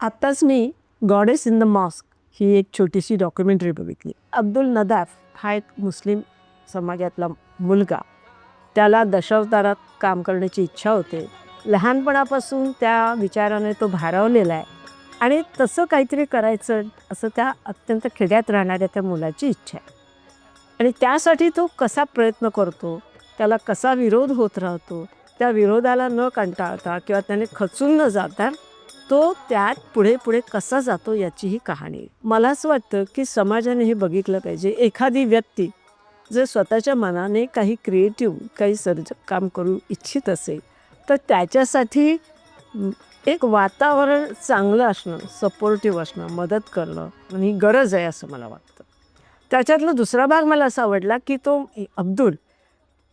आत्ताच मी goddess in the mosque ही एक छोटीशी डॉक्युमेंटरी बघितली. अब्दुल नदाफ हा एक मुस्लिम समाजातला मुलगा. त्याला दशावतारात काम करण्याची इच्छा होते. लहानपणापासून त्या विचाराने तो भारावलेला आहे. आणि तसं काहीतरी करायचं असं त्या अत्यंत खेड्यात राहणाऱ्या त्या मुलाची इच्छा आहे. आणि त्यासाठी तो कसा प्रयत्न करतो त्याला कसा विरोध होत राहतो त्या विरोधाला न कंटाळता किंवा त्याने खचून न जाता तो त्यात पुढे पुढे कसा जातो याची ही कहाणी. मला असं वाटतं की समाजाने हे बघितलं पाहिजे. एखादी व्यक्ती जर स्वतःच्या मनाने काही क्रिएटिव्ह काही सर्जक काम करू इच्छित असेल तर त्याच्यासाठी एक वातावरण चांगलं असणं सपोर्टिव्ह असणं मदत करणं आणि ही गरज आहे असं मला वाटतं. त्याच्यातला दुसरा भाग मला असा आवडला की तो अब्दुल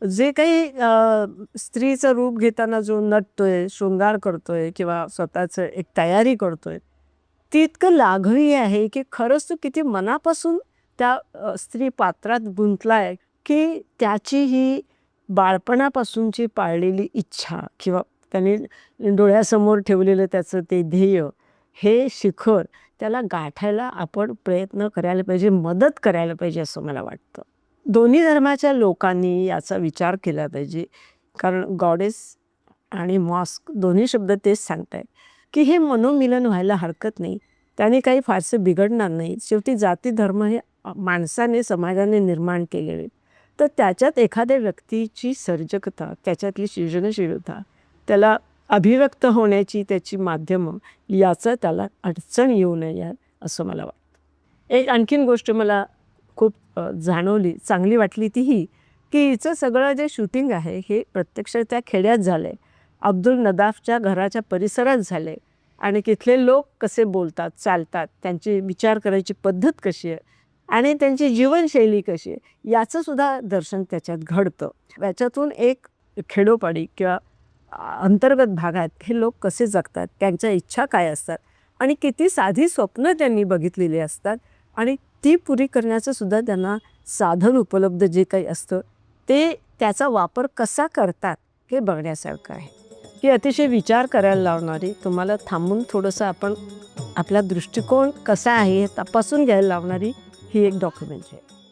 जे काही अ, स्त्रीचं रूप घेताना जो नटतोय शृंगार करतोय किंवा स्वतःचं एक तयारी करतोय ती इतकं लाघवी आहे की खरंच तो किती मनापासून त्या अ, स्त्री पात्रात गुंतला आहे की त्याची ही बाळपणापासूनची पाळलेली इच्छा किंवा त्याने डोळ्यासमोर ठेवलेलं त्याचं ते ध्येय हे शिखर त्याला गाठायला आपण प्रयत्न करायला पाहिजे मदत करायला पाहिजे असं मला वाटतं. दोन्ही धर्माच्या लोकांनी याचा विचार केला पाहिजे. कारण गॉडेस आणि मॉस्क दोन्ही शब्द तेच सांगत की हे मनोमिलन व्हायला हरकत नाही. त्याने काही फारसं बिघडणार नाही. शेवटी जाती धर्म हे माणसाने समाजाने निर्माण केलेले. तर त्याच्यात एखाद्या व्यक्तीची सर्जकता त्याच्यातली सृजनशीलता त्याला अभिव्यक्त होण्याची त्याची माध्यमं याचं त्याला अडचण येऊ नये असं मला वाटतं. एक आणखीन गोष्ट मला खूप जाणवली चांगली वाटली ती ही की हिचं सगळं जे शूटिंग आहे हे प्रत्यक्ष त्या खेड्यात झालं आहे अब्दुल नदाफच्या घराच्या परिसरात झालं आहे आणि तिथले लोक कसे बोलतात चालतात त्यांची विचार करायची पद्धत कशी आहे आणि त्यांची जीवनशैली कशी आहे याचंसुद्धा दर्शन त्याच्यात घडतं. याच्यातून एक खेडोपाडी किंवा अंतर्गत भागात हे लोक कसे जगतात त्यांच्या इच्छा काय असतात आणि किती साधी स्वप्न त्यांनी बघितलेली असतात आणि ती पुरी करण्याचं सुद्धा त्यांना साधन उपलब्ध जे काही असतं ते त्याचा वापर कसा करतात हे बघण्यासारखं आहे. ही अतिशय विचार करायला लावणारी तुम्हाला थांबून थोडंसं आपण आपला दृष्टिकोन कसा आहे हे तपासून घ्यायला लावणारी ही एक डॉक्युमेंटरी आहे.